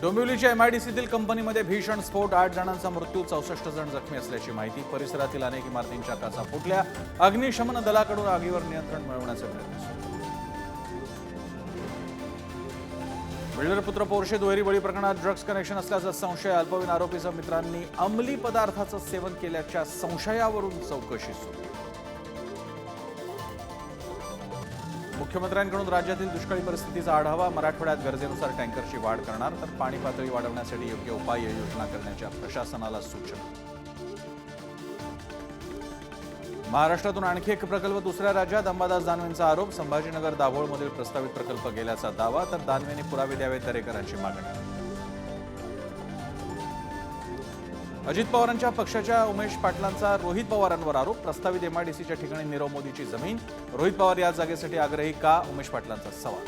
डोंबिवलीच्या एमआयडीसीतील कंपनीमध्ये भीषण स्फोट. आठ जणांचा मृत्यू चौसष्ट जण जखमी असल्याची माहिती परिसरातील अनेक इमारतींच्या काचा फुटल्या. अग्निशमन दलाकडून आगीवर नियंत्रण मिळवण्याचा प्रयत्न सुरू बिल्डर पुत्र पोर्शे दुहेरी बळी प्रकरणात ड्रग्ज कनेक्शन असल्याचा संशय. अल्पवयीन आरोपीच्या मित्रांनी अंमली पदार्थाचं सेवन केल्याच्या संशयावरून चौकशी सुरू. मुख्यमंत्र्यांकडून राज्यातील दुष्काळी परिस्थितीचा आढावा मराठवाड्यात गरजेनुसार टँकरची वाढ करणार तर पाणी पातळी वाढवण्यासाठी योग्य उपाययोजना करण्याच्या प्रशासनाला सूचना. महाराष्ट्रातून आणखी एक प्रकल्प दुसऱ्या राज्यात अंबादास दानवेंचा आरोप संभाजीनगर दाभोळमधील प्रस्तावित प्रकल्प गेल्याचा दावा तर दानवेने पुरावे द्यावे दरेकरांची मागणी. अजित पवारांच्या पक्षाच्या उमेश पाटलांचा रोहित पवारांवर आरोप. प्रस्तावित एमआयडीसीच्या ठिकाणी नीरव मोदीची जमीन. रोहित पवार या जागेसाठी आग्रही का? उमेश पाटलांचा सवाल.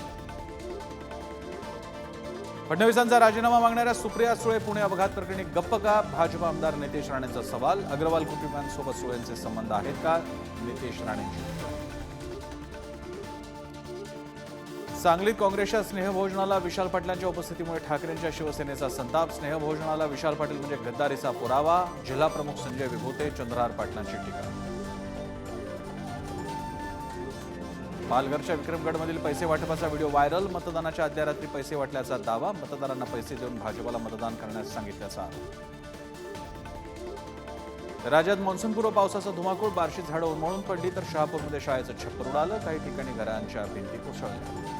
फडणवीसांचा राजीनामा मागणाऱ्या सुप्रिया सुळे पुणे अपघात प्रकरणी गप्प का? भाजपा आमदार नितेश राणेंचा सवाल. अग्रवाल कुटुंबियांसोबत सुळेंचे संबंध आहेत का? नितेश राणेंची. सांगलीत काँग्रेसच्या स्नेहभोजनाला विशाल पाटलांच्या उपस्थितीमुळे ठाकरेंच्या शिवसेनेचा संताप. स्नेहभोजनाला विशाल पाटील म्हणजे गद्दारीचा पुरावा. जिल्हा प्रमुख संजय विभूते चंद्रहार पाटलांची टीका. पालघरच्या विक्रमगडमधील पैसे वाटपाचा व्हिडिओ व्हायरल. मतदानाच्या आदल्या रात्री पैसे वाटल्याचा दावा. मतदारांना पैसे देऊन भाजपाला मतदान करण्यास सांगितल्याचा आरोप. राज्यात मान्सूनपूर्व पावसाचा धुमाकूळ बार्शी झाडं उन्मळून पडली तर शहापूरमध्ये शाळेचं छप्पर उडालं. काही ठिकाणी घरांच्या भिंती कोसळल्या.